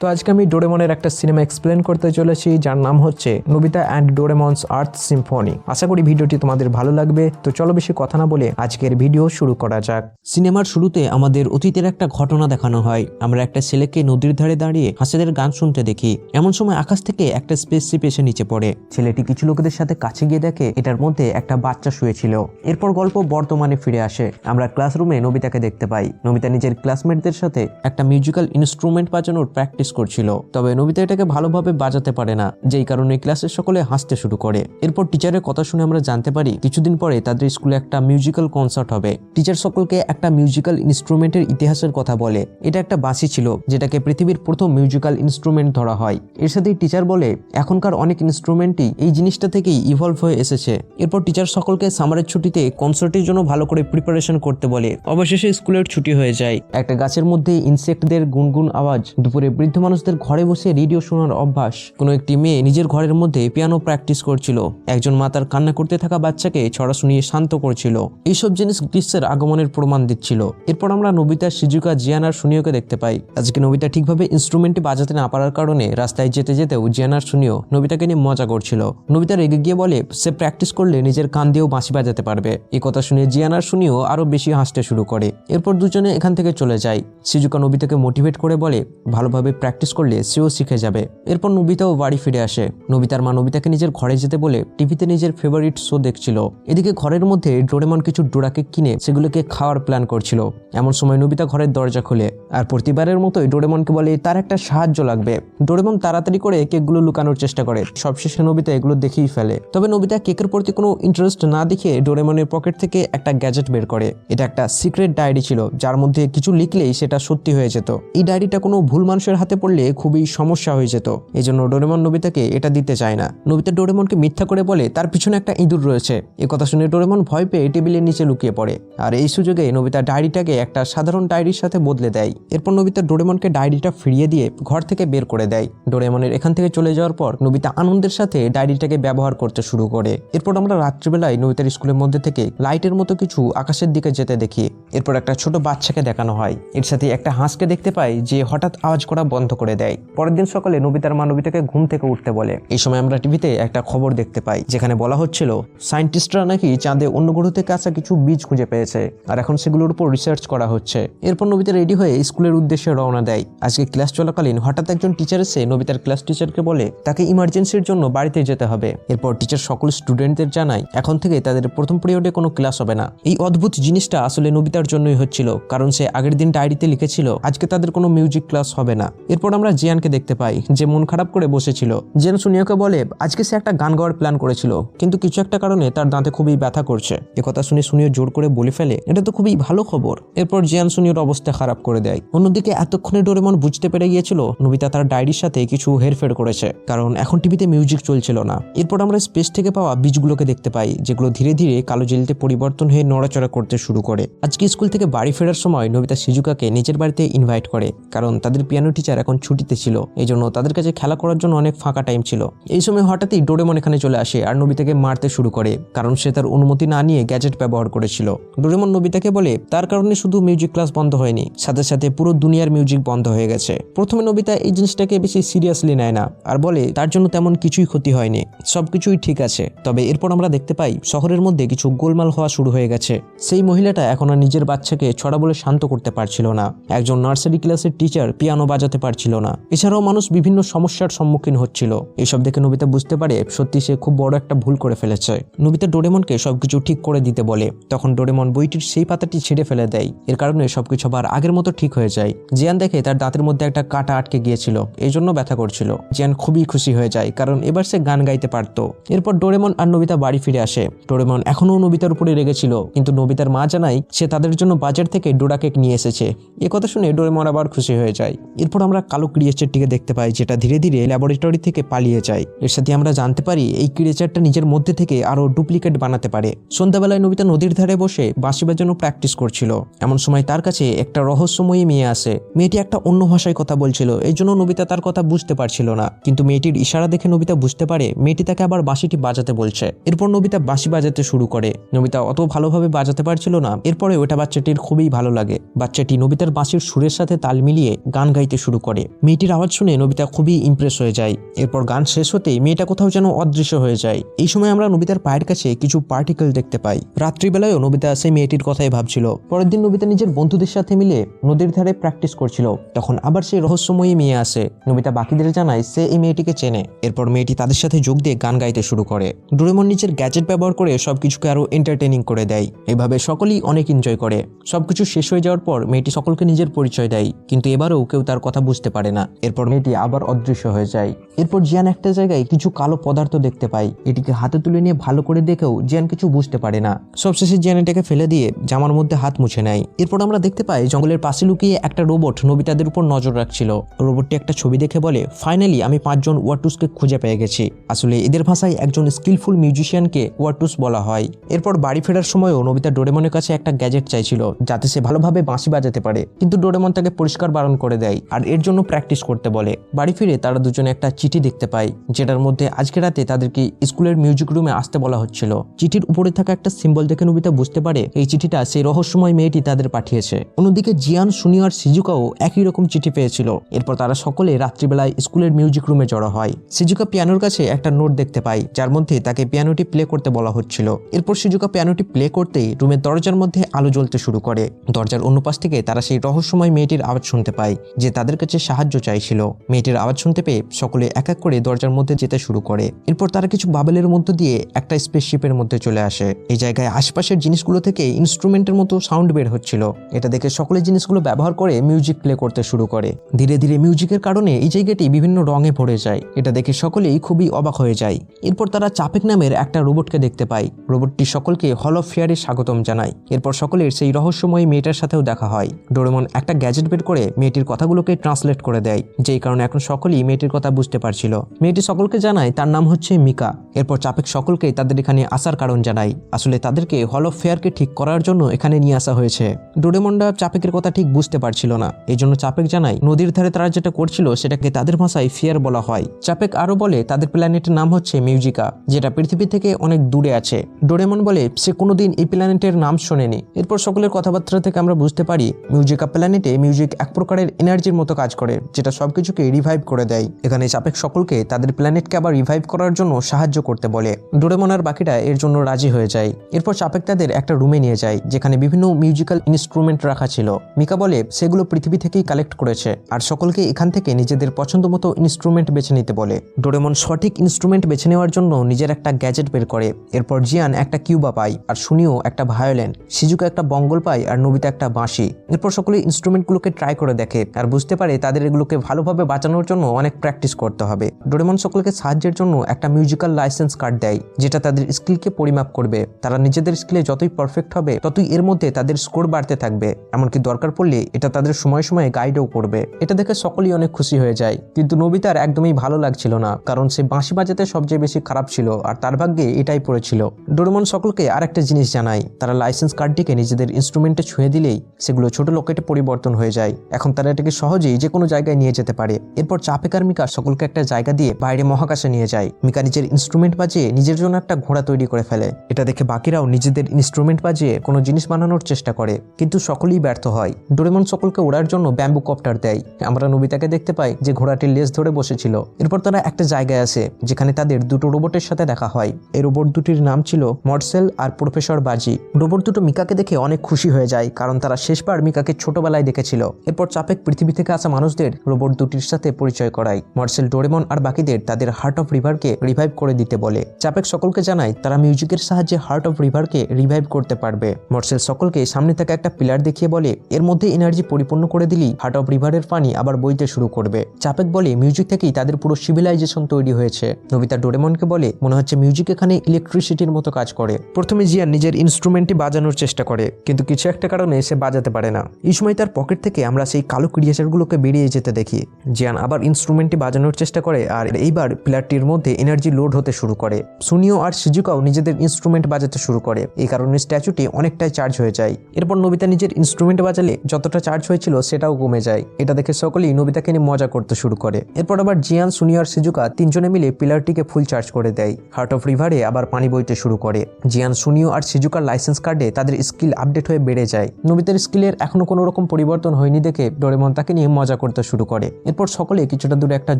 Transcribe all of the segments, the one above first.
তো আজকে আমি ডোরেমনের একটা সিনেমা এক্সপ্লেন করতে চলেছি, যার নাম হচ্ছে Nobita and Doraemon's earth symphony. আশা করি ভিডিওটি তোমাদের ভালো লাগবে। তো চলো বেশি কথা না বলে আজকের ভিডিও শুরু করা যাক। সিনেমার শুরুতে আমাদের অতীতের একটা ঘটনা দেখানো হয়। আমরা একটা ছেলেকে নদীর ধারে দাঁড়িয়ে হাসেদের গান শুনতে দেখি। এমন সময় আকাশ থেকে একটা স্পেসশিপ এসে নিচে পড়ে। ছেলেটি কিছু লোকেদের সাথে কাছে গিয়ে দেখে, এটার মধ্যে একটা বাচ্চা শুয়েছিল। এরপর গল্প বর্তমানে ফিরে আসে। আমরা ক্লাসরুমে নবিতাকে দেখতে পাই। নবিতা নিজের ক্লাসমেটদের সাথে একটা মিউজিক্যাল ইনস্ট্রুমেন্ট বাজানোর প্র্যাকটিস করছিল। তবে নবিতা এটাকে ভালোভাবে বাজাতে পারে না, যেই কারণে ক্লাসের সকলে হাসতে শুরু করে। এরপর টিচারের কথা শুনে আমরা জানতে পারি, কিছুদিন পরে তাদের স্কুলে একটা মিউজিক্যাল কনসার্ট হবে। টিচার সকলকে একটা মিউজিক্যাল ইনস্ট্রুমেন্টের ইতিহাসের কথা বলে। এটা একটা বাঁশি ছিল, যেটাকে পৃথিবীর প্রথম মিউজিক্যাল ইনস্ট্রুমেন্ট ধরা হয়। এর সাথেই টিচার বলে, এখনকার অনেক ইনস্ট্রুমেন্টই এই জিনিসটা থেকেই ইভলভ হয়ে এসেছে। এরপর টিচার সকলকে সামারের ছুটিতে কনসার্টের জন্য ভালো করে প্রিপারেশন করতে বলে। অবশেষে স্কুলের ছুটি হয়ে যায়। একটা গাছের মধ্যে ইনসেক্টদের গুনগুন আওয়াজ, দুপুরে বৃদ্ধ মানুষদের ঘরে বসে রেডিও শোনার অভ্যাস। কোনো একটি মেয়ে নিজের ঘরের মধ্যে পিয়ানো প্র্যাকটিস করছিল। একজন মা তার কান্না করতে থাকা বাচ্চাকে ছড়া শুনিয়ে শান্ত করছিল। এইসব জিনিস গ্রীষ্মের আগমনের প্রমাণ দিচ্ছিল। এরপর আমরা নবিতা, সিজুকা জিয়ানার সুনিয়োকে দেখতে পাই। আজকে নবিতা ঠিকভাবে ইনস্ট্রুমেন্টটি বাজাতে না পারার কারণে রাস্তায় যেতে যেতেও জিয়ানার সুনিও নবিতাকে নিয়ে মজা করছিল। নবিতা রেগে গিয়ে বলে, সে প্র্যাকটিস করলে নিজের কান দিয়েও বাঁশি বাজাতে পারবে। এই কথা শুনে জিয়ানার সুনিও আরও বেশি হাসতে শুরু করে। এরপর দুজনে এখান থেকে চলে যায়। সিজুকা নবিতাকে মোটিভেট করে বলে, ভালোভাবে প্র্যাকটিস করলে সেও শিখে যাবে। এরপর নবিতাও বাড়ি ফিরে আসে। নবিতার মা নবিতাকে নিজের ঘরে যেতে বলে টিভিতে নিজের ফেভারিট শো দেখছিল। এদিকে ঘরের মধ্যে ডোরেমন কিছু ডোরাকে কিনে সেগুলোকে খাওয়ার প্ল্যান করছিল। এমন সময় নবিতা ঘরের দরজা খুলে। আর প্রতিবারের মতোই ডোরেমনকে বলে, তার একটা সাহায্য লাগবে। ডোরেমন তাড়াতাড়ি করে কেকগুলো লুকানোর চেষ্টা করে। সবশেষে নবিতা এগুলো দেখেই ফেলে। তবে নবিতা কেকের প্রতি কোনো ইন্টারেস্ট না দেখে ডোরেমনের পকেট থেকে একটা গ্যাজেট বের করে। এটা একটা সিক্রেট ডায়েরি ছিল, যার মধ্যে কিছু লিখলেই সেটা সত্যি হয়ে যেত। এই ডায়েরিটা কোনো ভুল মানুষের হাতে পড়লে খুবই সমস্যা হয়ে যেত। এই জন্য ডোরেমন নবিতাকে এটা দিতে চায় না। নবিতা ডোরেমনকে মিথ্যা করে বলে, তার পিছনে একটা ইঁদুর রয়েছে। এ কথা শুনে ডোরেমন ভয় পেয়ে টেবিলের নিচে লুকিয়ে পড়ে। আর এই সুযোগে নবিতা ডায়েরিটাকে একটা সাধারণ ডায়েরির সাথে বদলে দেয়। এরপর নবিতা ডোরেমনকে ডায়েরিটা ফিরিয়ে দিয়ে ঘর থেকে বের করে দেয়। ডোরেমনের এখান থেকে চলে যাওয়ার পর নবিতা আনন্দের সাথে ডায়েরিটাকে ব্যবহার করতে শুরু করে। এরপর আমরা রাত্রিবেলায় নবিতার স্কুলের মধ্যে থেকে লাইটের মতো কিছু আকাশের দিকে যেতে দেখি। এরপর একটা ছোট বাচ্চাকে দেখানো হয়। এর সাথে একটা হাঁসকে দেখতে পাই যে হঠাৎ আওয়াজ করা বন্ধ করে দেয়। পরের দিন সকালে নবিতার মা নবিতাকে ঘুম থেকে উঠতে বলে। এই সময় আমরা টিভিতে একটা খবর দেখতে পাই, যেখানে বলা হচ্ছিল, সায়েন্টিস্টরা নাকি চাঁদে অন্য গ্রহ থেকে আসা কিছু বীজ খুঁজে পেয়েছে, আর এখন সেগুলোর উপর রিসার্চ করা হচ্ছে। এরপর নবিতা রেডি হয়ে স্কুলের উদ্দেশ্যে রওনা দেয়। আজকে ক্লাস চলাকালীন হঠাৎ একজন টিচার এসে নবিতার ক্লাস টিচারকে বলে, তাকে ইমার্জেন্সির জন্য বাড়িতে যেতে হবে। এরপর টিচার সকল স্টুডেন্টদের জানায়, এখন থেকে তাদের প্রথম পিরিয়ডে কোনো ক্লাস হবে না। এই অদ্ভুত জিনিসটা আসলে নবিতার জন্যই হচ্ছিল, কারণ সে আগের দিন ডায়েরিতে লিখেছিল, আজকে তাদের কোনো মিউজিক ক্লাস হবে না। এরপর আমরা জিয়ানকে দেখতে পাই, যে মন খারাপ করে বসেছিল। জিয়ান সুনিয়াকে বলে, আজকে সে একটা গান গাওয়ার প্ল্যান করেছিল, কিন্তু কিছু একটা কারণে তার দাঁতে খুবই ব্যথা করছে। এ কথা শুনে সুনিও জোর করে বলে ফেলে, এটা তো খুবই ভালো খবর। এরপর জিয়ান সুনিয়র অবস্থা খারাপ করে দেয়। অন্যদিকে এতক্ষণে ডোরেমন বুঝতে পেরে গিয়েছিল, নবিতা তার ডায়েরির সাথে কিছু হেরফের করেছে, কারণ এখন টিভিতে মিউজিক চলছিল না। এরপর আমরা স্পেস থেকে পাওয়া বীজগুলোকে দেখতে পাই, যেগুলো ধীরে ধীরে কালো জেলিতে পরিবর্তন হয়ে নড়াচড়া করতে শুরু করে। আজকে স্কুল থেকে বাড়ি ফেরার সময় নবিতা সিজুকাকে নিজের বাড়িতে ইনভাইট করে, কারণ তাদের পিয়ানো টিচার এখন ছুটিতে ছিল। এই জন্য তাদের কাছে খেলা করার জন্য অনেক ফাঁকা টাইম ছিল। এই সময় হঠাৎই ডোরেমন এখানে চলে আসে আর নবিতাকে মারতে শুরু করে, কারণ সে তার অনুমতি না নিয়ে গ্যাজেট ব্যবহার করেছিল। ডোরেমন নবিতাকে বলে, তার কারণে শুধু মিউজিক ক্লাস বন্ধ হয়নি, সাথে সাথে পুরো দুনিয়ার মিউজিক বন্ধ হয়ে গেছে। প্রথমে নবিতা এই জিনিসটাকে বেশি সিরিয়াসলি নেয় না, আর বলে, তার জন্য তেমন কিছুই ক্ষতি হয়নি, সবকিছুই ঠিক আছে। তবে এরপর আমরা দেখতে পাই, শহরের মধ্যে কিছু গোলমাল হওয়া শুরু হয়ে গেছে। সেই মহিলাটা এখন আর নিজের বাচ্চাকে ছড়া বলে শান্ত করতে পারছিল না। একজন নার্সারি ক্লাসের টিচার পিয়ানো বাজাতে পারছিল না। এছাড়াও মানুষ বিভিন্ন সমস্যার সম্মুখীন হচ্ছিল। এসব দেখে নবিতা বুঝতে পারে সত্যি সে খুব বড় একটা ভুল করে ফেলেছে। নবিতা ডোরেমনকে সবকিছু ঠিক করে দিতে বলে। তখন ডোরেমন বইটির সেই পাতাটি ছিঁড়ে ফেলে দেয়। এর কারণে সবকিছু আবার আগের মতো ঠিক হয়ে যায়। জিয়ান দেখে তার দাঁতের মধ্যে একটা কাটা আটকে গিয়েছিল। এই জন্য ব্যথা করছিল। জিয়ান খুবই খুশি হয়ে যায়, কারণ এবার সে গান গাইতে পারতো। এরপর ডোরেমন আর নবিতা বাড়ি ফিরে আসে। ডোরেমন এখনও নবিতার উপরে রেগেছিল, কিন্তু নবিতার মা জানায় সে তাদের জন্য বাজার থেকে ডোরা কেক নিয়ে এসেছে। এ কথা শুনে ডোরেমন আবার খুশি হয়ে যায়। এরপর আমরা কালো ক্রিয়েচারটিকে দেখতে পাই, যেটা ধীরে ধীরে ল্যাবরেটরি থেকে পালিয়ে যায়। এর সাথে আমরা জানতে পারি, এই ক্রিয়েচারটা নিজের মধ্যে থেকে আরও ডুপ্লিকেট বানাতে পারে। সন্ধ্যাবেলায় নবিতা নদীর ধারে বসে বাঁশি বাজানো প্র্যাকটিস করছিল। এমন সময় তার কাছে একটা রহস্যময়ী মেয়ে আসে মেয়েটি একটা অন্য ভাষায় কথা বলছিল, এই জন্য নবিতা তার কথা বুঝতে পারছিল না। কিন্তু মেয়েটির ইশারা দেখে নবিতা বুঝতে পারে, মেয়েটি তাকে আবার বাঁশিটি বাজাতে বলছে। এরপর নবিতা বাঁশি বাজাতে শুরু করে। নবিতা অত ভালোভাবে বাজাতে পারছিল না। এরপরে ওটা বাচ্চাটির খুবই ভালো লাগে। বাচ্চাটি নবিতার বাঁশির সুরের সাথে তাল মিলিয়ে গান গাইতে শুরু করে মেয়েটির আওয়াজ শুনে নবিতা খুবই ইমপ্রেস হয়ে যায়। এরপর গান শেষ হতেই মেয়েটা কোথাও যেন অদৃশ্য হয়ে যায়। এই সময় আমরা নবিতার পায়ের কাছে কিছু পার্টিকেল দেখতে পাই। রাত্রিবেলায়ও নবিতা সেই মেয়েটির কথাই ভাবছিল। পরের দিন নবিতা নিজের বন্ধুদের সাথে মিলে নদীর ধারে প্র্যাকটিস করছিল। তখন আবার সেই রহস্যময়ী মেয়ে আসে। নবিতা বাকিদের জানায় সে এই মেয়েটিকে চেনে। এরপর মেয়েটি তাদের সাথে যোগ দিয়ে গান গাইতে শুরু করে। ডোরেমন নিজের গ্যাজেট ব্যবহার করে সবকিছুকে আরও এন্টারটেনিং করে দেয়। এভাবে সকলেই অনেক এনজয় করে। সবকিছু শেষ হয়ে যাওয়ার পর মেয়েটি সকলকে নিজের পরিচয় দেয়। কিন্তু এবারেও কেউ তার কথা বুঝতে পারে না। এরপর মেয়েটি আবার অদৃশ্য হয়ে যায়। এরপর জিয়ান একটা জায়গায় কিছু কালো পদার্থ দেখতে পায়। এটিকে হাতে তুলে নিয়ে ভালো করে দেখেও জিয়ান কিছু বুঝতে পারে না। সবশেষে জিয়ান এটাকে ফেলে দিয়ে জামার মধ্যে হাত মুছে নেয়। এরপর আমরা দেখতে পাই জঙ্গলের পাশে লুকিয়ে একটা রোবট নবিতাদের উপর নজর রাখছিল। রোবটটি একটা ছবি দেখে বলে, ফাইনালি আমি পাঁচজন ওয়াটুসকে খুঁজে পেয়ে গেছি। আসলে এদের ভাষায় একজন স্কিলফুল মিউজিশিয়ানকে ওয়াটুস বলা হয়। এরপর বাড়ি ফেরার সময়ও নবিতা ডোরেমনের কাছে একটা গ্যাজেট চাইছিল, যাতে সে ভালোভাবে বাঁশি বাজাতে পারে। কিন্তু ডোরেমন তাকে পরিষ্কার বারণ করে দেয়। আর এর জন্য প্র্যাকটিস করতে বলে। বাড়ি ফিরে তারা দুজনে একটা চিঠি দেখতে পায়, যেটার মধ্যে আজকে রাতে তাদেরকে স্কুলের মিউজিক রুমে আসতে বলা হচ্ছিল। চিঠির উপরে থাকা একটা সিম্বল দেখে নবিতা বুঝতে পারে এই চিঠিটা সেই রহস্যময় মেয়েটি তাদের পাঠিয়েছে। অন্যদিকে জিয়ান সুনিও আর সিজুকাও একই রকম চিঠি পেয়েছিল। এরপর তারা সকলে রাত্রিবেলায় স্কুলের মিউজিক রুমে জড়ো হয়। সিজুকা পিয়ানোর কাছে একটা নোট দেখতে পায়, যার মধ্যে তাকে পিয়ানোটি প্লে করতে বলা হচ্ছিল। এরপর সিজুকা পিয়ানোটি প্লে করতেই রুমের দরজার মধ্যে আলো জ্বলতে শুরু করে। দরজার অন্য পাশ থেকে তারা সেই রহস্যময় মেয়েটির আওয়াজ শুনতে পায়, যে তাদের কাছে সাহায্য চাইছিল। মেয়েটির আওয়াজ শুনতে পেয়ে সকলে এক এক করে দরজার মধ্যে যেতে শুরু করে। এরপর তারা কিছু বাবেলের মধ্য দিয়ে একটা স্পেসশিপের মধ্যে চলে আসে। এই জায়গায় আশপাশের জিনিসগুলো থেকে ইনস্ট্রুমেন্টের মতো সাউন্ড বের হচ্ছিল। এটা দেখে সকলে জিনিসগুলো ব্যবহার করে মিউজিক প্লে করতে শুরু করে। ধীরে ধীরে মিউজিকের কারণে এই জায়গাটি বিভিন্ন রঙে ভরে যায়। এটা দেখে সকলেই খুবই অবাক হয়ে যায়। এরপর তারা চাপেক নামের একটা রোবটকে দেখতে পায়। রোবটটি সকলকে হল অফ ফেয়ারে স্বাগতম জানায়। এরপর সকলের সেই রহস্যময় মেয়েটার সাথেও দেখা হয়। ডোরেমন একটা গ্যাজেট বের করে মেয়েটির কথাগুলোকে ট্রান্সলেট করে দেয়, যেই কারণে এখন সকলেই মেয়েটির কথা বুঝতে পারছিল। মেয়েটি সকলকে জানায়, তার নাম হচ্ছে মিকা। এরপর চাপেক সকলকে তাদের এখানে আসার কারণ জানায়। আসলে তাদেরকে হল অফ ফেয়ারকে ঠিক করার জন্য এখানে নিয়ে আসা হয়েছে। ডোরেমন্ডা চাপেকের কথা ঠিক বুঝতে পারছিল না। এই জন্য চাপেক জানায়, নদীর ধারে তারা যেটা করছিল, সেটাকে তাদের ভাষায় ফেয়ার বলা হয়। চাপেক আরও বলে, তাদের প্ল্যানেটের নাম হচ্ছে মিউজিকা, যেটা পৃথিবী থেকে অনেক দূরে আছে। ডোরেমন বলে, সে কোনোদিন এই প্ল্যানেটের নাম শোনেনি। এরপর সকলের কথাবার্তা থেকে আমরা বুঝতে পারি, মিউজিকা প্ল্যানেটে মিউজিক এক প্রকারের এনার্জির মতো কাজ করে, যেটা সবকিছুকে রিভাইভ করে দেয়। এখানে চাপেক সকলকে তাদের প্ল্যানেটকে আবার রিভাইভ করার জন্য সাহায্য করতে বলে। ডোরেমন আর বাকিরা এর জন্য রাজি হয়ে যায়। এরপর চাপেক তাদের একটা রুমে নিয়ে যায়, যেখানে বিভিন্ন মিউজিক্যাল ইনস্ট্রুমেন্ট রাখা ছিল। মিকা বলে, সেগুলো পৃথিবী থেকেই কালেক্ট করেছে, আর সকলকে এখান থেকে নিজেদের পছন্দ মতো ইনস্ট্রুমেন্ট বেছে নিতে বলে। ডোরেমন সঠিক ইনস্ট্রুমেন্ট বেছে নেওয়ার জন্য নিজের একটা গ্যাজেট বের করে। এরপর জিয়ান একটা কিউবা পায়, আর শুনিও একটা ভায়োলেন সিজুকে একটা বঙ্গল পায়, আর নবিতা একটা বাঁশি। এরপর সকলে ইনস্ট্রুমেন্টগুলোকে ট্রাই করে দেখে, আর বুঝতে পারে তাদের এগুলোকে ভালোভাবে বাঁচানোর জন্য অনেক প্র্যাকটিস করতে হবে। ডোরেমন সকলকে সাহায্যের জন্য একটা মিউজিক্যাল লাইসেন্স কার্ড দেয়, যেটা তাদের স্কিলকে পরিমাপ করবে। তারা নিজেদের স্কিলে যতই পারফেক্ট হবে, ততই এর মধ্যে তাদের স্কোর বাড়তে থাকবে। এমনকি দরকার পড়লে এটা তাদের সময় সময়ে গাইডও করবে। এটা দেখে সকলেই অনেক খুশি হয়ে যায়। কিন্তু নবিতার একদমই ভালো লাগছিল না, কারণ সে বাঁশি বাজাতে সবচেয়ে বেশি খারাপ ছিল, আর তার ভাগ্যে এটাই পড়েছিল। ডোরেমন সকলকে আর একটা জিনিস জানায়, তারা লাইসেন্স কার্ডটিকে নিজেদের ইনস্ট্রুমেন্টে ছুঁয়ে দিলেই সেগুলো ছোট লকেটে পরিবর্তন হয়ে যায়। এখন তারা এটাকে সহজেই যে কোনো জায়গায় নিয়ে যেতে পারে। এরপর চাপেকার মিকা সকলকে একটা জায়গা দিয়ে বাইরে মহাকাশে নিয়ে যায়। মিকা নিজের ইনস্ট্রুমেন্ট বাজিয়ে নিজের জন্য একটা ঘোড়া তৈরি করে ফেলে। এটা দেখে বাকিরাও নিজেদের ইনস্ট্রুমেন্ট বাজিয়ে কোনো জিনিস বানানোর চেষ্টা করে, কিন্তু সকলেই ব্যর্থ হয়। ডোরেমন সকলকে ওড়ার জন্য ব্যাম্বু কপ্টার দেয়। আমরা নবিতাকে দেখতে পাই যে ঘোড়াটির লেজ ধরে বসেছিল। এরপর তারা একটা জায়গায় আসে, যেখানে তাদের দুটো রোবটের সাথে দেখা হয়। এই রোবট দুটির নাম ছিল মর্সেল আর প্রফেসর বাজি। রোবট দুটো মিকাকে দেখে অনেক খুশি হয়ে যায়, কারণ তারা শেষবার মিকাকে ছোটবেলায় দেখেছিল। এরপর চাপেক পৃথিবী থেকে আসা মানুষদের রোবট দুটির সাথে পরিচয় করায়। মার্সেল ডোরেমন আর বাকিদের তাদের হার্ট অফ রিভারকে রিভাইভ করে দিতে বলে। চাপেক সকলকে জানায়, তারা মিউজিকের সাহায্যে হার্ট অফ রিভারকে রিভাইভ করতে পারবে। মার্সেল সকলকে সামনে থাকা একটা পিলার দেখিয়ে বলে, এর মধ্যে এনার্জি পরিপূর্ণ করে দিলেই হার্ট অফ রিভারের পানি আবার বইতে শুরু করবে। চাপেক বলে মিউজিক থেকেই তাদের পুরো সিভিলাইজেশন তৈরি হয়েছে। নবিতা ডোরেমনকে বলে, মনে হচ্ছে মিউজিক এখানে ইলেকট্রিসিটির মতো কাজ করে। প্রথমে জিয়ান নিজের ইনস্ট্রুমেন্টটি বাজানোর চেষ্টা করে, কিন্তু কিছু একটা কারণে সে বাজাতে পারে না। এই সময় তার পকেট থেকে আমরা সেই কালো ক্রিয়েচারগুলোকে বেরিয়ে যেতে দেখি। জিয়ান আবার ইনস্ট্রুমেন্টটি বাজানোর চেষ্টা করে আর এইবার পিলারটির মধ্যে এনার্জি লোড হতে শুরু করে। সুনিও আর সিজুকাও নিজেদের ইনস্ট্রুমেন্ট বাজাতে শুরু করে। এই কারণে স্ট্যাচুটি অনেকটাই চার্জ হয়ে যায়। এরপর নবিতা নিজের ইনস্ট্রুমেন্ট বাজালে যতটা চার্জ হয়েছিল সেটাও কমে যায়। এটা দেখে সকলেই নবিতাকে নিয়ে মজা করতে শুরু করে। এরপর আবার জিয়ান, সুনিও আর সিজুকা তিনজনে মিলে পিলারটিকে ফুল চার্জ করে দেয়। হার্ট অফ রিভারে আবার পানি বইতে শুরু করে। জিয়ান, সুনিও আর সিজুকার লাইসেন্স কার্ডে তাদের স্কিল আপডেট হয়ে বেড়ে যায়। নবিতার স্কিলের এখনও কোনো রকম পরিবর্তন হয়নি দেখে ডোরেমন তাকে নিয়ে মজা করতে শুরু করে। এরপর সকলে কিছুটা দূরে একটা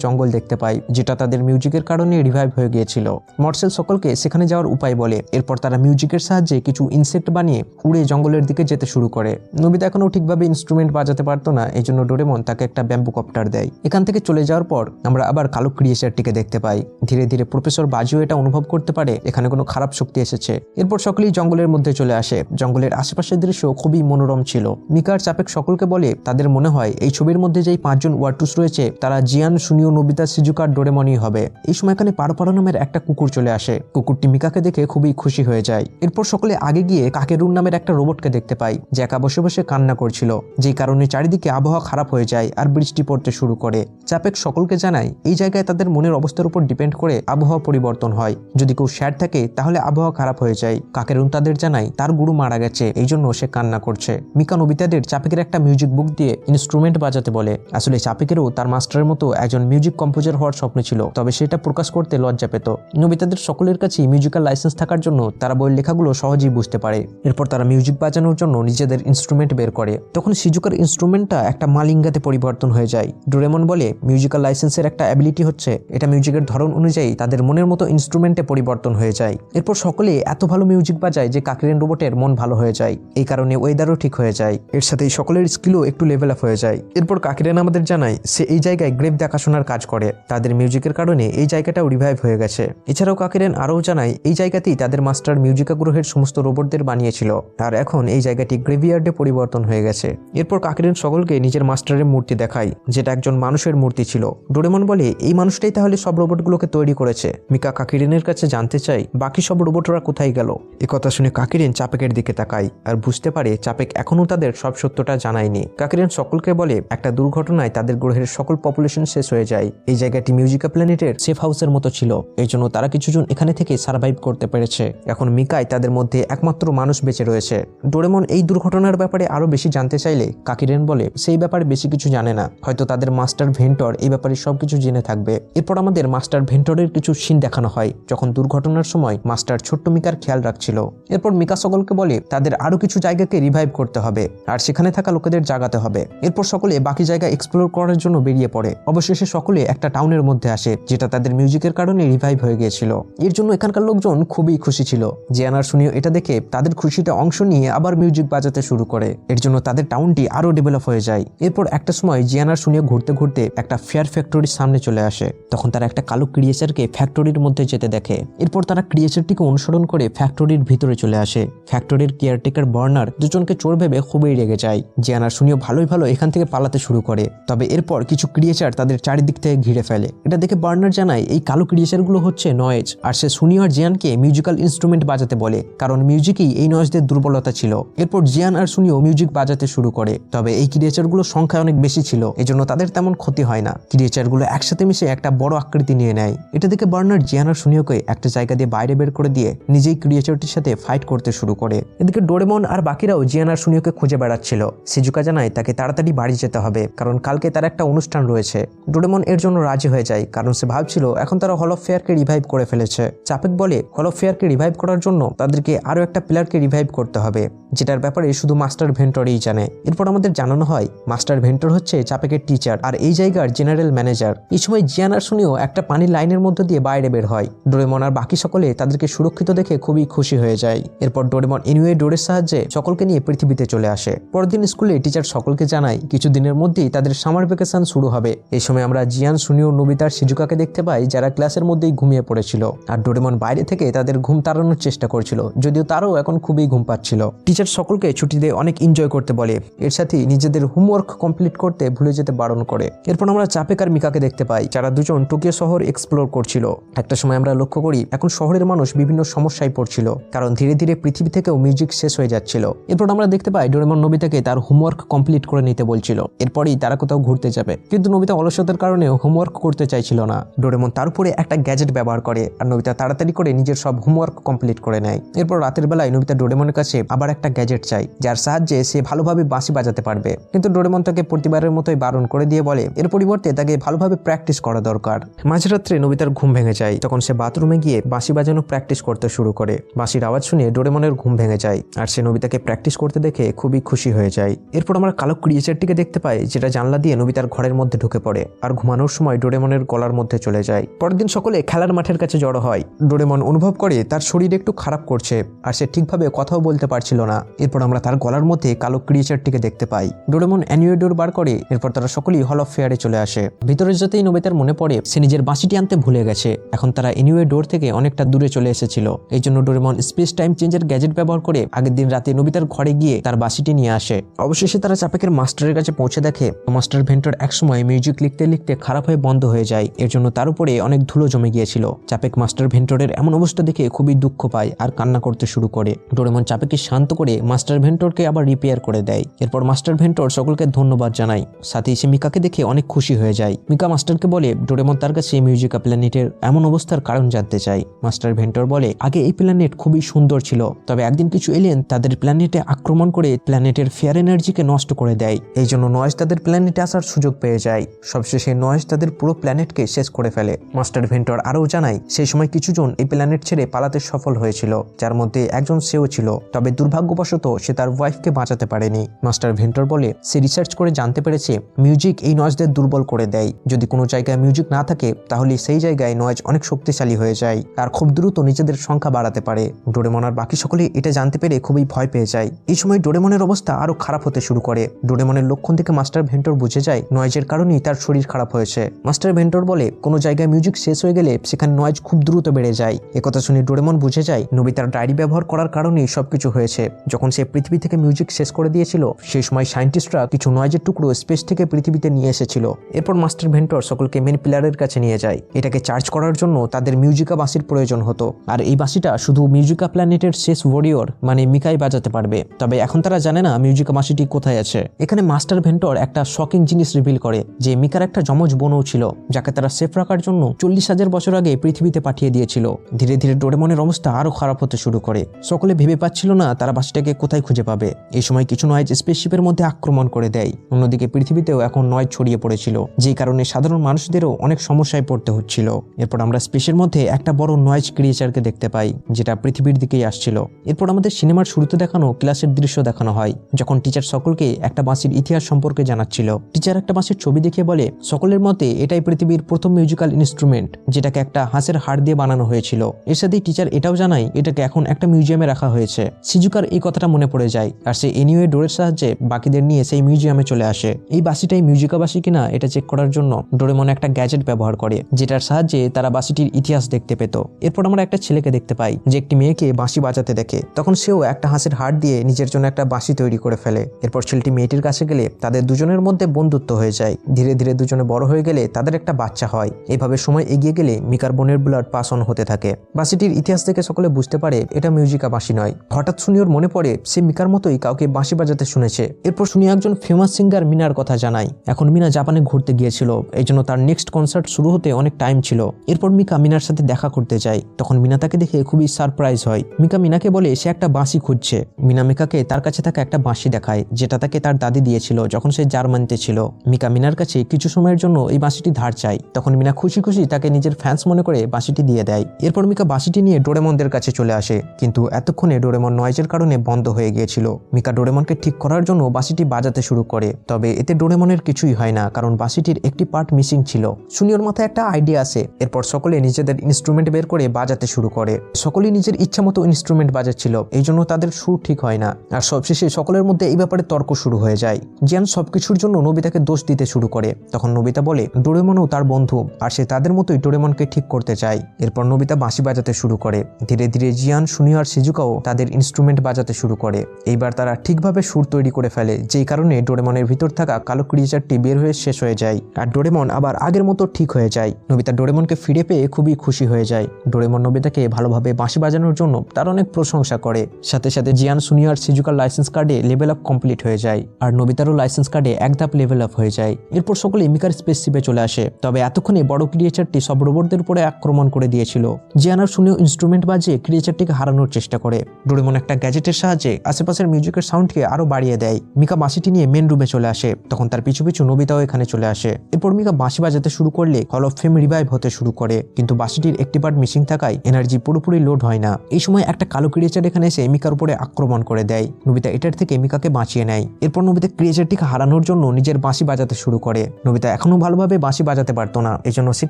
জঙ্গল দেখতে পায়, যেটা তাদের মিউজিকের কারণে রিভাইভ হয়ে গিয়েছিল। মর্সেল সকলকে সেখানে যাওয়ার উপায় বলে। এরপর তারা মিউজিকের সাহায্যে কিছু ইনসেক্ট বানিয়ে উড়ে জঙ্গলের দিকে যেতে শুরু করে। নবিতা এখনও ঠিকভাবে ইনস্ট্রুমেন্ট বাজাতে পারতো না এই জন্য ডোরেমন তাকে একটা ব্যাম্বু কপ্টার দেয়। এখান থেকে চলে যাওয়ার পর আমরা আবার কালো ক্রিয়েচারটিকে দেখতে পাই। ধীরে ধীরে প্রফেসর বাজিও এটা অনুভব করতে পারে, এখানে কোনো খারাপ শক্তি এসেছে। এরপর সকলেই জঙ্গলের মধ্যে চলে আসে। জঙ্গলের আশেপাশের দৃশ্য খুবই মনোরম ছিল। মিকার চাপেক সকলকে বলে, তাদের মনে হয় এই ছবির মধ্যে যেই পাঁচজন ওয়ার্টুস রয়েছে। তারা জিয়ান সুনিও নবিতা সিজুকার ডোরেমনি হবে। এই সময় এখানে পারোপারো নামের একটা কুকুর চলে আসে। কুকুরটি মিকাকে দেখে খুবই খুশি হয়ে যায়। এরপর সকলে আগে গিয়ে কাকেরুন নামের একটা রোবটকে দেখতে পাই যে একা বসে বসে কান্না করছিল। যেই কারণে চারিদিকে আবহাওয়া খারাপ হয়ে যায় আর বৃষ্টি পড়তে শুরু করে। চাপেক সকলকে জানায়, এই জায়গায় তাদের মনের অবস্থার উপর ডিপেন্ড করে আবহাওয়া পরিবর্তন হয়। যদি কেউ স্যার থাকে, তাহলে আবহাওয়া খারাপ হয়ে যায়। কাকেরুন তাদের জানায়, তার গুরু মারা গেছে, এই জন্য সে কান্না করছে। মিকা, নবিতাদের চাপেকের একটা মিউজিক বুক দিয়ে ইনস্ট্রুমেন্ট বাজাতে বলে আসলে চাপেকেরও তার মাস্টারের মতো একজন মিউজিক কম্পোজার হওয়ার স্বপ্ন ছিল, তবে সেটা প্রকাশ করতে লজ্জা পেত। নবিতাদের সকলের কাছেই মিউজিক্যাল লাইসেন্স থাকার জন্য তারা বইয়ের লেখাগুলো সহজেই বুঝতে পারে। এরপর তারা মিউজিক বাজানোর জন্য নিজেদের ইনস্ট্রুমেন্ট বের করে। তখন সিজুকার ইনস্ট্রুমেন্টটা একটা মালিঙ্গাতে পরিবর্তন হয়ে যায়। ডোরেমন বলে মিউজিক্যাল লাইসেন্সের একটা অ্যাবিলিটি হচ্ছে, এটা মিউজিকের ধরন অনুযায়ী তাদের মনের মতো ইনস্ট্রুমেন্টে পরিবর্তন হয়ে যায়। এরপর সকলে এত ভালো মিউজিক বাজায় যে কাকরেন রোবটের মন ভালো হয়ে যায়। এই কারণে ওয়েদারও ঠিক হয়ে যায়। এর সাথে সকলের স্কিলও একটু লেভেল আপ হয়ে যায়। এরপর কাকিরেন আমাদের জানায়, সে এই জায়গায় গ্রেভ দেখাশোনার কাজ করে। তাদের মিউজিকের কারণে এই জায়গাটাও রিভাইভ হয়ে গেছে। এছাড়াও কাকিরেন আরও জানায়, এই জায়গাতেই তাদের মাস্টার মিউজিকা গ্রহের সমস্ত রোবটদের বানিয়েছিল। আর এখন এই জায়গাটি গ্রেভিয়ার্ডে পরিবর্তন হয়ে গেছে। এরপর কাকিরেন সকলকে নিজের মাস্টারের মূর্তি দেখায়, যেটা একজন মানুষের মূর্তি ছিল। ডোরেমন বলে, এই মানুষটাই তাহলে সব রোবটগুলোকে তৈরি করেছে। মিকা কাকিরেনের কাছে জানতে চাই, বাকি সব রোবটরা কোথায় গেল? কথা শুনে কাকিরেন চাপেকের দিকে তাকায়, আর বুঝতে পারে চাপেক এখনও তাদের সব সত্যটা জানায়নি। কাকিরেন সকলকে বলে, একটা দুর্ঘটনায় তাদের গ্রহের সকল পপুলেশন শেষ হয়ে যায়। এই জায়গাটি মিউজিকা প্ল্যানেটের সেফ হাউসের মতো ছিল। এই জন্য তারা কিছুজন এখানে থেকে সার্ভাইভ করতে পেরেছে। এখন মিকাই তাদের মধ্যে একমাত্র মানুষ বেঁচে রয়েছে। ডোরেমন এই দুর্ঘটনার ব্যাপারে আরও বেশি জানতে চাইলে কাকিরেন বলে, সেই ব্যাপারে বেশি কিছু জানে না। হয়তো তাদের মাস্টার ভেন্টর এই ব্যাপারে সবকিছু জেনে থাকবে। এরপর আমাদের মাস্টার ভেন্টরের কিছু সিন দেখানো হয়, যখন দুর্ঘটনার সময় মাস্টার ছোট্ট মিকার খেয়াল রাখছিল। এরপর মিকা সকলকে বলে, তাদের আরও কিছু জায়গাকে রিভাইভ করতে হবে, আর সেখানে থাকা লোকেদের জাগাতে হবে। এরপর সকলে বাকি জায়গা এক্সপ্লোর করার জন্য বেরিয়ে পড়ে। অবশেষে সকলে একটা টাউনের মধ্যে আসে, যেটা তাদের মিউজিকের কারণে রিভাইভ হয়ে গিয়েছিল। এর জন্য এখানকার লোকজন খুবই খুশি ছিল। জিয়ানার শুনিও এটা দেখে তাদের খুশিতে অংশ নিয়ে আবার মিউজিক বাজাতে শুরু করে। এর জন্য তাদের টাউনটি আরও ডেভেলপ হয়ে যায়। এরপর একটা সময় জিয়ানার শুনিও ঘুরতে ঘুরতে একটা ফেয়ার ফ্যাক্টরির সামনে চলে আসে। তখন তারা একটা কালো ক্রিয়েচারকে ফ্যাক্টরির মধ্যে যেতে দেখে। এরপর তারা ক্রিয়েচারটিকে অনুসরণ করে ফ্যাক্টরির ভিতরে চলে আসে। ফ্যাক্টরির কেয়ারটেকার বার্নার দুজনকে চোর ভেবে খুবই রেগে যায়। জিয়ানার শুনিও ভালোই ভালো এখান থেকে পালাতে শুরু করে, তবে এরপর কিছু ক্রিয়েচার তাদের চারিদিক থেকে ঘিরে ফেলে। এটা দেখে বার্নার জানায়, এই কালো ক্রিয়েচারগুলো হচ্ছে নয়েজ আর সে সুনিও আর জিয়ানকে মিউজিক্যাল ইনস্ট্রুমেন্ট বাজাতে বলে, কারণ মিউজিকই এই নয়েজদের দুর্বলতা ছিল। এরপর জিয়ান আর সুনিও মিউজিক বাজাতে শুরু করে, তবে এই ক্রিয়েচারগুলো সংখ্যা অনেক বেশি ছিল, এজন্য তাদের তেমন ক্ষতি হয় না। ক্রিয়েচারগুলো একসাথে মিশে একটা বড় আকৃতি নিয়ে নেয়। এটা দেখে বার্নার জিয়ান আর সুনিওকে একটা জায়গা দিয়ে বাইরে বের করে দিয়ে নিজেই ক্রিয়েচারটির সাথে ফাইট করতে শুরু করে। এদিকে ডোরেমন আর বাকিরাও জিয়ান আর সুনিওকে খুঁজে বেড়াচ্ছিল। সিজুকা জানায়, তাকে তাড়াতাড়ি বাড়ি যেতে হবে। কারণ কালকে তার একটা অনুষ্ঠান রয়েছে। ডোরেমন এর জন্য রাজি হয়ে যায়, কারণ সে ভাবছিল এখন তারা হল অফ ফেয়ারকে রিভাইভ করে ফেলেছে। চাপেক বলে হল অফ ফেয়ারকে রিভাইভ করার জন্য তাদেরকে আরও একটা প্লেয়ারকে রিভাইভ করতে হবে, যেটার ব্যাপারে শুধু মাস্টার ভেন্টরই জানে। এরপর আমাদের জানানো হয় মাস্টার ভেন্টর হচ্ছে চাপেকের টিচার আর এই জায়গার জেনারেল ম্যানেজার এই সময় জিয়ান আর শুনিও একটা পানির লাইনের মধ্যে দিয়ে বাইরে বের হয়। ডোরেমন আর বাকি সকলে তাদেরকে সুরক্ষিত দেখে খুবই খুশি হয়ে যায়। এরপর ডোরেমন ইনুয়ে ডোরের সাহায্যে সকলকে নিয়ে পৃথিবীতে চলে আসে। পরদিন স্কুলে টিচার সকলকে জানায়, কিছুদিনের মধ্যেই তাদের সামার ভ্যাকেশন শুরু হবে। এই সময় আমরা জিয়ান, সুনিও নবিতার সিজুকাকে দেখতে পাই, যারা ক্লাসের মধ্যেই ঘুমিয়ে পড়েছিল। আর ডোরেমন বাইরে থেকে তাদের ঘুম তাড়ানোর চেষ্টা করছিল, যদিও তারও এখন খুবই ঘুম পাচ্ছিল। টিচার সকলকে ছুটিতে অনেক এনজয় করতে বলে। এর সাথে নিজেদের হোমওয়ার্ক কমপ্লিট করতে ভুলে যেতে বারণ করে। এরপর আমরা চাপেক আর মিকাকে দেখতে পাই, যারা দুজন টোকিও শহর এক্সপ্লোর করছিল। একটা সময় আমরা লক্ষ্য করি, এখন শহরের মানুষ বিভিন্ন সমস্যায় পড়ছিল, কারণ ধীরে ধীরে পৃথিবী থেকেও মিউজিক শেষ হয়ে যাচ্ছিল। এরপর আমরা দেখতে পাই, ডোরেমন নবিতাকে তার হোমওয়ার্ক কমপ্লিট করে নিতে বলছিল। এরপরই তারা কোথাও ঘুরতে যাবে। কিন্তু নবিতা অলসতার কারণে হোমওয়ার্ক করতে চাইছিল না। ডোরেমন তার উপরে একটা গ্যাজেট ব্যবহার করে আর নবিতা তাড়াতাড়ি করে নিজের সব হোমওয়ার্ক কমপ্লিট করে নেয়। এরপর রাতের বেলায় নবিতা ডোরেমনের কাছে আবার একটা গ্যাজেট চাই যার সাহায্যে সে ভালোভাবে বাঁশি বাজাতে পারবে। কিন্তু ডোরেমন তাকে প্রতিবারের মতোই বারণ করে দিয়ে বলে, এর পরিবর্তে তাকে ভালোভাবে প্র্যাকটিস করা দরকার। মাঝরাত্রে নবিতার ঘুম ভেঙে যায়, তখন সে বাথরুমে গিয়ে বাঁশি বাজানো প্র্যাকটিস করতে শুরু করে। বাঁশির আওয়াজ শুনে ডোরেমনের ঘুম ভেঙে যায়, আর সে নবিতাকে প্র্যাকটিস করতে দেখে খুবই খুশি হয়ে যায়। এরপর আমরা কালো ক্রিয়েচারটিকে দেখতে পাই, যেটা একটা জানলা দিয়ে নবিতার ঘরের মধ্যে ঢুকে পড়ে আর ঘুমানোর সময় ডোরেমনের গলার মধ্যে চলে যায়। পরের দিন সকলে খেলার মাঠের কাছে জড়ো হয়। ডোরেমন অনুভব করে তার শরীর একটু খারাপ করছে আর সে ঠিকভাবে কথাও বলতে পারছিল না। এরপর আমরা তার গলার মধ্যে কালো ক্রিয়েচারটিকে দেখতে পাই। ডোরেমন অ্যানিওডোর বার করে এরপর তারা সকলেই হল অফ ফেয়ারে চলে আসে। ভিতরে যেতেই নবিতার মনে পড়ে সে নিজের বাঁশিটি আনতে ভুলে গেছে। এখন তারা এনিওয়ে ডোর থেকে অনেকটা দূরে চলে এসেছিল। এই জন্য ডোরেমন স্পেস টাইম চেঞ্জের গ্যাজেট ব্যবহার করে আগের দিন রাতে নবিতার ঘরে গিয়ে তার বাঁশিটি নিয়ে আসে। অবশেষে তারা চাপেকের মাস্টারের কাছে পৌঁছে দেখে মাস্টার ভেন্টর একসময় মিউজিক লিখতে লিখতে খারাপ হয়ে বন্ধ হয়ে যায়। এর জন্য তার উপরে অনেক ধুলো জমে গিয়েছিল। চাপেক মাস্টার ভেন্টরের এমন অবস্থা দেখে খুবই দুঃখ পায় আর কান্না করতে শুরু করে। ডোরেমন চাপেকে শান্ত করে মাস্টার ভেন্টরকে আবার রিপেয়ার করে দেয়। এরপর মাস্টার ভেন্টর সকলকে ধন্যবাদ জানায়। সাথে সে মিকাকে দেখে অনেক খুশি হয়ে যায়। মিকা মাস্টারকে বলে, ডোরেমন তার কাছে মিউজিকা প্ল্যানেটের এমন অবস্থার কারণ জানতে চায়। মাস্টার ভেন্টর বলে, আগে এই প্ল্যানেট খুবই সুন্দর ছিল। তবে একদিন কিছু এলিয়েন তাদের প্ল্যানেটে আক্রমণ করে প্ল্যানেটের ফেয়ার এনার্জিকে নষ্ট করে দেয়। এই জন্য নয়েজ তাদের প্ল্যানেটে আসার সুযোগ পেয়ে যায়। সবশেষে নয়েজ তাদের পুরো প্ল্যানেটকে শেষ করে ফেলে। মাস্টার ভেন্টর আরও জানায়, সেই সময় কিছুজন এই প্ল্যানেট ছেড়ে পালাতে সফল হয়েছিল, যার মধ্যে একজন সেও ছিল, তবে দুর্ভাগ্যবশত সে তার ওয়াইফকে বাঁচাতে পারেনি। মাস্টার ভেন্টর বলে, সে রিসার্চ করে জানতে পেরেছে মিউজিক এই নয়েজদের দুর্বল করে দেয়। যদি কোনো জায়গায় মিউজিক না থাকে, তাহলে সেই জায়গায় নয়েজ অনেক শক্তিশালী হয়ে যায়, আর খুব দ্রুত নিজেদের সংখ্যা বাড়াতে পারে। ডোরেমন আর বাকি সকলে এটা জানতে পেরে খুবই ভয় পেয়ে যায়। এই সময় ডোরেমনের অবস্থা আরও খারাপ হতে শুরু করে। ডোরেমনের লক্ষণ থেকে মাস্টার ভেন্টর বুঝে যায় নয়েজের কারণেই তার শরীর খারাপ হয়েছে। মাস্টার ভেন্টর বলে, কোনো জায়গায় মিউজিক শেষ হয়ে গেলে সেখানে নয়েজ খুব দ্রুত বেড়ে যায়। একথা শুনে ডোরেমন বুঝে যায় নবিতার ডায়েরি ব্যবহার করার কারণেই সবকিছু হয়েছে। যখন সে পৃথিবী থেকে মিউজিক শেষ করে দিয়েছিল, সেই সময় সায়েন্টিস্টরা কিছু নয়েজের টুকরো স্পেস থেকে পৃথিবীতে নিয়ে এসেছিল। এরপর মাস্টার ভেন্টর সকলকে মেন পিলারের কাছে নিয়ে যায়। এটাকে চার্জ করার জন্য তাদের মিউজিকা বাসির প্রয়োজন হতো। আর এই বাসিটা শুধু মিউজিকা প্ল্যানেটের শেষ ওয়ারিয়র মানে মিকাই বাজাতে পারবে। তবে এখন তারা জানে না মিউজিকা বাসিটি কোথায় আছে। এখানে মাস্টার ভেন্টর একটা শকিং জিনিস রিভিল করে, যে মিকার একটা যমজ বোনও ছিল, যাকে তারা সেফ রাখার জন্য চল্লিশ হাজার বছর আগে পৃথিবীতে পাঠিয়ে দিয়েছিল। ধীরে ধীরে ডোরেমনের অবস্থা আরও খারাপ হতে শুরু করে। সকলে ভেবে পাচ্ছিল না তারা বাসিটাকে কোথায় খুঁজে পাবে। এই সময় কিছু নয়েজ স্পেসশিপের মধ্যে আক্রমণ করে দেয়। অন্যদিকে পৃথিবীতেও এখন নয় ছড়িয়ে পড়েছিল যে কারণে সাধারণ মানুষদেরও অনেক সমস্যায় পড়তে হচ্ছিল। এরপর আমরা স্পেসের মধ্যে একটা বড় নয়েজ ক্রিয়েচারকে দেখতে পাই, যেটা পৃথিবীর দিকেই আসছিল। এরপর আমাদের সিনেমার শুরুতে দেখানো ক্লাসের দৃশ্য দেখানো হয়, যখন টিচার সকলকে একটা বাঁশির ইতিহাস সম্পর্কে জানাচ্ছিল টিচার একটা বাঁশির ছবি দেখে বলে, সকলের মতে এটাই পৃথিবীর প্রথম মিউজিক্যাল ইনস্ট্রুমেন্ট যেটাকে একটা হাঁসের হাড় দিয়ে বানানো হয়েছিল। এর সাথেই টিচার এটাও জানায়, এটাকে এখন একটা মিউজিয়ামে রাখা হয়েছে। সিজুকার এই কথাটা মনে পড়ে যায়, আর সে এনিওয়ে ডোরের সাহায্যে বাকিদের নিয়ে সেই মিউজিয়ামে চলে আসে। এই বাসিটাই মিউজিকা বাসি কিনা এটা চেক করার জন্য ডোরেমন একটা গ্যাজেট ব্যবহার করে, যেটার সাহায্যে তারা বাসিটির ইতিহাস দেখতে পেত। এরপর আমরা একটা ছেলেকে দেখতে পাই, যে একটি মেয়েকে বাঁশি বাজাতে দেখে। তখন সেও একটা হাঁসের হাড় দিয়ে নিজের জন্য একটা বাঁশি তৈরি করে ফেলে। এরপর ছেলেটি মেয়েটির কাছে গেলে তাদের দুজনের মধ্যে বন্ধুত্ব হয়ে যায়। ধীরে ধীরে দুজনে বড় হয়ে গেলে তাদের একটা বাচ্চা হয়। এভাবে সময় এগিয়ে গেলে মিকার বোনের ব্লাড পাস অন হতে থাকে। বাঁশিটির ইতিহাস থেকে সকলে বুঝতে পারে এটা মিউজিকা বাঁশি নয়। হঠাৎ শুনি ওর মনে পড়ে সে মিকার মতোই কাউকে বাঁশি বাজাতে শুনেছে। এরপর শুনি একজন ফেমাস সিঙ্গার মিনার কথা জানায়। এখন মিনা জাপানে ঘুরতে গিয়েছিল। এই জন্য তার নেক্সট কনসার্ট শুরু হতে অনেক টাইম ছিল। এরপর মিকা মিনার সাথে দেখা করতে যায়। তখন মিনা তাকে দেখে খুবই সারপ্রাইজ হয়। মিকা মিনাকে বলে, সে একটা বাঁশি খুঁজছে। মিনা মিকাকে তার কাছে থাকা একটা বাঁশি দেখায়, যেটা তাকে তার দাদি দিয়েছিল। যখন সে জার্মানিতে ছিল। মিকা মিনার কাছে কিছু সময়ের জন্য এই বাঁশিটি ধার চায়। তখন মিনা খুশি খুশি তাকে নিজের ফ্যান্স মনে করে বাঁশিটি দিয়ে দেয়। এরপর মিকা বাঁশিটি নিয়ে ডোরেমনদের কাছে চলে আসে। কিন্তু এতক্ষণে ডোরেমন নয়েজের কারণে বন্ধ হয়ে গিয়েছিল। মিকা ডোরেমনকে ঠিক করার জন্য বাঁশিটি বাজাতে শুরু করে। তবে এতে ডোরেমনের কিছুই হয় না, কারণ বাঁশিটির একটি পার্ট মিসিং ছিল। সুনিয়র মাথায় একটা আইডিয়া আসে। এরপর সকলে নিজেদের ইনস্ট্রুমেন্ট বের করে বাজাতে শুরু করে। সকলেই নিজের ইচ্ছা মতো ইনস্ট্রুমেন্ট বাজাচ্ছিল। এই জন্য তাদের সুর ঠিক হয় না। আর সবশেষে সকলের মধ্যে এই ব্যাপারে তর্ক শুরু হয়ে যায়। জিয়ান সবকিছুর জন্য নবিতাকে দোষ দিতে শুরু করে। তখন নবিতা বলে, ডোরেমনও তার বন্ধু, আর সে তাদের মতোই ডোরেমনকে ঠিক করতে চায়। এরপর নবিতা বাঁশি বাজাতে শুরু করে। ধীরে ধীরে জিয়ান, সুনি আর সিজুকাও তাদের ইনস্ট্রুমেন্ট বাজাতে শুরু করে। এইবার তারা ঠিকভাবে সুর তৈরি করে ফেলে, যেই কারণে ডোরেমনের ভিতর থাকা কালো ক্রিয়েচারটি বের হয়ে শেষ হয়ে যায়, আর ডোরেমন আবার আগের মতো ঠিক হয়ে যায়। নবিতা ডোরেমনকে ফিরে পেয়ে খুবই খুশি হয়ে যায়। ডোরেমন নবিতাকে ভালোভাবে বাঁশি বাজানোর জন্য তার অনেক প্রশংসা করে। সাথে সাথে জিয়ান সুনিয়ার সিজুকার লাইসেন্স কার্ডে লেভেল আপ কমপ্লিট হয়ে যায়, আর নবিতারও লাইসেন্স কার্ডে এক ধাপ লেভেল আপ হয়ে যায়। এরপর সকলে মিকার স্পেসশিপে চলে আসে। তবে এতক্ষণে বড় ক্রিয়েচারটি সব রোবটদের উপরে আক্রমণ করে দিয়েছিল। জিয়ান আর সুনিও ইনস্ট্রুমেন্ট বাজিয়ে ক্রিয়েচারটিকে হারানোর চেষ্টা করে। ডোরেমন একটা গ্যাজেটের সাহায্যে আশেপাশের মিউজিকের সাউন্ডকে আরও বাড়িয়ে দেয়। মিকা বাঁশিটি নিয়ে মেন রুমে চলে আসে। তখন তার পিছু পিছু নবিতাও এখানে চলে আসে। এরপর মিকা বাঁশি বাজাতে শুরু করলে হল অফ ফেম রিভাইভ হতে শুরু করে। কিন্তু বাঁশিটির একটি পার্ট মিসিং থাকায় এনার্জি পুরোপুরি লোড হয় না। এই সময় একটা কালো ক্রিয়েচার এখানে এসে মিকার উপরে আক্রমণ করে দেয়। নবিতা এটার থেকে মিকাকে বাঁচিয়ে নেয়। এরপর নবিতা ক্রিয়েচারটিকে হারানোর জন্য নিজের বাঁশি বাজাতে শুরু করে। নবিতা এখনও ভালোভাবে বাঁশি বাজাতে পারতো না, এজন্য সে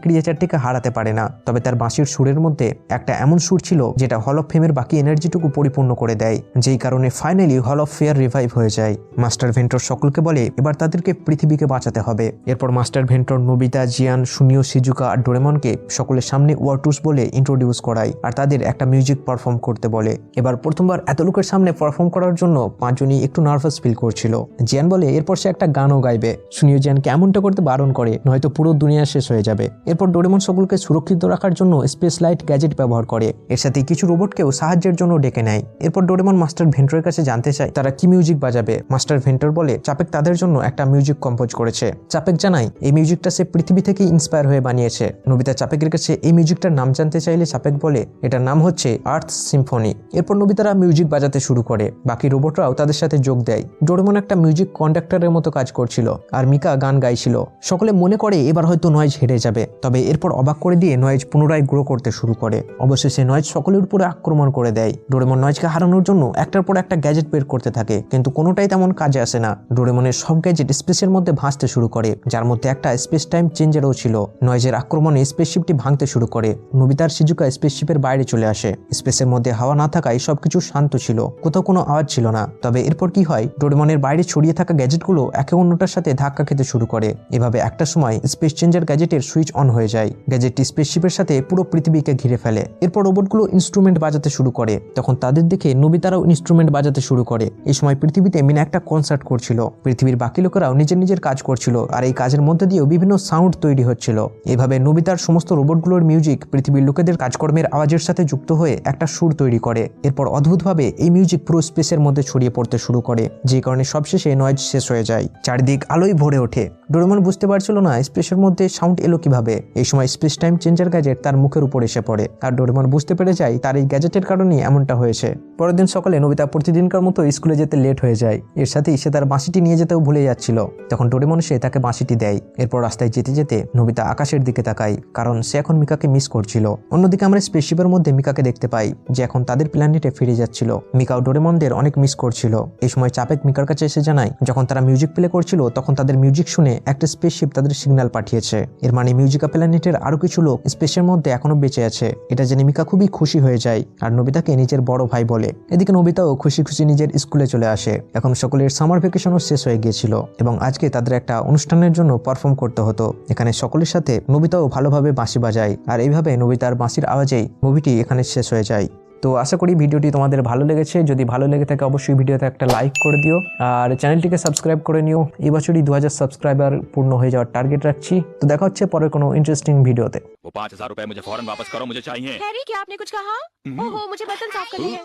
ক্রিয়েচারটিকে হারাতে পারে না। তবে তার বাঁশির সুরের মধ্যে একটা এমন সুর ছিল যেটা হল অফ ফেমের বাকি এনার্জিটুকু পরিপূর্ণ করে দেয়, যেই কারণে finally hall of fair revive হয়ে যায়। মাস্টার ভেন্টর সকলকে বলে, এবার তাদেরকে পৃথিবীকে বাঁচাতে হবে। এরপর master Ventor, Nobita, Gian, Suneo, Shizuka আর ডোরেমনকে সকলের সামনে ওয়ার্টুস বলে ইন্ট্রোডিউস করায় আর তাদের একটা মিউজিক পারফর্ম করতে বলে। এবার প্রথমবার এত লোকের সামনে পারফর্ম করার জন্য পাঁচজনই একটু নার্ভাস ফিল করছিল। জিয়ান বলে, এরপর সে একটা গানও গাইবে। সুনিও জিয়ানকে এমনটা করতে বারণ করে, নয়তো পুরো দুনিয়া শেষ হয়ে যাবে। এরপর ডোরেমন সকলকে সুরক্ষিত রাখার জন্য স্পেস লাইট গ্যাজেট ব্যবহার করে। এর সাথে কিছু রোবটকেও সাহায্যের জন্য ডেকে নেয়। এরপর ডোরেমন মাস্টার ভেন্টরের কাছে জানতে চায়, তারা কি মিউজিক বাজাবে? মাস্টার ভেন্টর বলে, চাপেক তাদের জন্য একটা মিউজিক কম্পোজ করেছে। চাপেক জানায়, এই মিউজিকটা সে পৃথিবী থেকে ইন্সপায়ার হয়ে বানিয়েছে। নবিতা চাপেকের কাছে এই মিউজিকটার নাম জানতে চাইলে চাপেক বলে, এটার নাম হচ্ছে আর্থ সিম্ফনি। এরপর নবিতারা মিউজিক বাজাতে শুরু করে। বাকি রোবটরাও তাদের সাথে যোগ দেয়। ডোরেমন একটা মিউজিক কন্ডাক্টরের মতো কাজ করছিল আর মিকা গান গাইছিল। সকলে মনে করে এবার হয়তো নয়েজ হেরে যাবে, তবে এরপর অবাক করে দিয়ে নয়েজ পুনরায় গ্রো করতে শুরু করে। অবশেষে নয়েজ সকলের উপরে আক্রমণ করে দেয়। ডোরেমন নয়েজকে হারানোর জন্য একটার পর একটা গ্যাজেট বের করতে থাকে, কিন্তু কোনোটাই তেমন কাজে আসে না। ডোরেমনের সব গ্যাজেট স্পেসের মধ্যে ভাসতে শুরু করে, যার মধ্যে একটা স্পেস টাইম চেঞ্জারও ছিল। নয়েজের আক্রমণে স্পেসশিপটি ভাঙতে শুরু করে, নবিতার সিজুকা স্পেসশিপের বাইরে চলে আসে। স্পেসের মধ্যে হাওয়া না থাকায় সবকিছু শান্ত ছিল, কোথাও কোনো আওয়াজ ছিল না। তবে এরপর কি হয়, ডোরেমনের বাইরে ছড়িয়ে থাকা গ্যাজেটগুলো একে অন্যটার সাথে ধাক্কা খেতে শুরু করে। এভাবে একটা সময় স্পেস চেঞ্জার গ্যাজেটের সুইচ অন হয়ে যায়। গ্যাজেটটি স্পেসশিপের সাথে পুরো পৃথিবীকে ঘিরে ফেলে। এরপর রোবটগুলো ইনস্ট্রুমেন্ট বাজাতে শুরু করে। তখন তাদের দেখে নবিতারাও ইনস্ট্রুমেন্ট বাজাতে শুরু করে। এই সময় পৃথিবীতে মিনা একটা কনসার্ট করছিল। পৃথিবীর বাকি লোকেরাও নিজের নিজের কাজ করছিল আর এই কাজের মধ্যে দিয়েও বিভিন্ন সাউন্ড তৈরি হচ্ছিল। এভাবে নবিতার সমস্ত রোবটগুলোর মিউজিক পৃথিবীর লোকেদের কাজকর্মের আওয়াজের সাথে যুক্ত হয়ে একটা সুর তৈরি করে। এরপর অদ্ভুতভাবে এই মিউজিক পুরো স্পেসের মধ্যে ছড়িয়ে পড়তে শুরু করে। যে কারণে সবশেষে নয়েজ শেষ হয়ে যায়। চারিদিক আলোয় ভরে ওঠে। ডোরেমন বুঝতে পারছিল না স্পেসের মধ্যে সাউন্ড এলো কীভাবে। এই সময় স্পেস টাইম চেঞ্জার গ্যাজেট তার মুখের উপর এসে পড়ে। আর ডোরেমন বুঝতে পেরে যায় তার এই গ্যাজেটের কারণেই এমনটা হয়েছে। পরের দিন সকালে নবিতা প্রতিদিনকার মতো স্কুলে যেতে লেট হয়ে যায়। এর সাথেই সে তার বাঁশিটি নিয়ে যেতেও ভুলে যাচ্ছিল। তখন ডোরেমন সে তাকে বাঁশিটি দেয়। এরপর রাস্তায় যেতে যেতে নবিতা আকাশের দিকে তাকায়, কারণ সে এখন মিকাকে মিস করছিল। অন্যদিকে আমরা স্পেসশিপের মধ্যে মিকাকে দেখতে পাই, যে এখন তাদের প্ল্যানেটে ফিরে যাচ্ছিল। মিকাও ডোরেমনদের অনেক মিস করছিল। এই সময় চাপেক মিকার কাছে এসে জানায়, যখন তারা মিউজিক প্লে করছিল তখন তাদের মিউজিক শুনে একটা স্পেসশিপ তাদের সিগন্যাল পাঠিয়েছে। এর মানে মিউজিকা প্ল্যানেটের আরও কিছু লোক স্পেসের মধ্যে এখনও বেঁচে আছে। এটা জেনে মিকা খুবই খুশি হয়ে যায়, আর নবিতাকে নিজের বড় ভাই বলে। এদিকে নবিতাও খুশি খুশি নিজের স্কুলে চলে আসে। এখন সকলের সামার ভেকেশনও শেষ হয়ে গিয়েছিল এবং আজকে তাদের একটা অনুষ্ঠানের জন্য পারফর্ম করতে হতো। এখানে সকলের সাথে নবিতাও ভালোভাবে বাঁশি বাজায়, আর এইভাবে নবিতার বাঁশির আওয়াজেই মুভিটি এখানে শেষ হয়ে যায়। তো আশা করি ভিডিওটি তোমাদের ভালো লেগেছে যদি ভালো লেগে থাকে অবশ্যই ভিডিওতে একটা লাইক করে দিও আর চ্যানেলটিকে সাবস্ক্রাইব করে নিও এই বছরই দু হাজার সাবস্ক্রাইবার পূর্ণ হয়ে যাওয়ার টার্গেট রাখছি তো দেখা হচ্ছে পরের কোনো ইন্টারেস্টিং ভিডিওতে वो पाँच हजार रूपए मुझे फौरन वापस करो मुझे चाहिए हैरी क्या आपने कुछ कहा ओहो मुझे बर्तन साफ करने हैं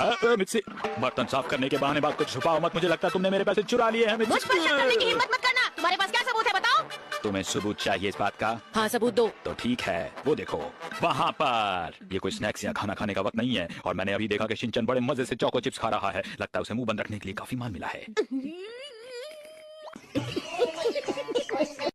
अ, अ, मिक्सी बर्तन साफ करने के बहाने बात कुछ छुपाओ मत मुझे लगता है तुमने मेरे पैसे चुरा लिए हैं मुझ पर शक करने की हिम्मत मत करना तुम्हारे पास क्या सबूत है बताओ तुम्हें सबूत चाहिए इस बात का हाँ सबूत दो तो ठीक है वो देखो वहाँ पर ये कोई स्नैक्स या खाना खाने का वक्त नहीं है। और मैंने अभी देखा कि शिनचन बड़े मज़े से चौको चिप्स खा रहा है। लगता है उसे मुँह बंद रखने के लिए काफ़ी माल मिला है।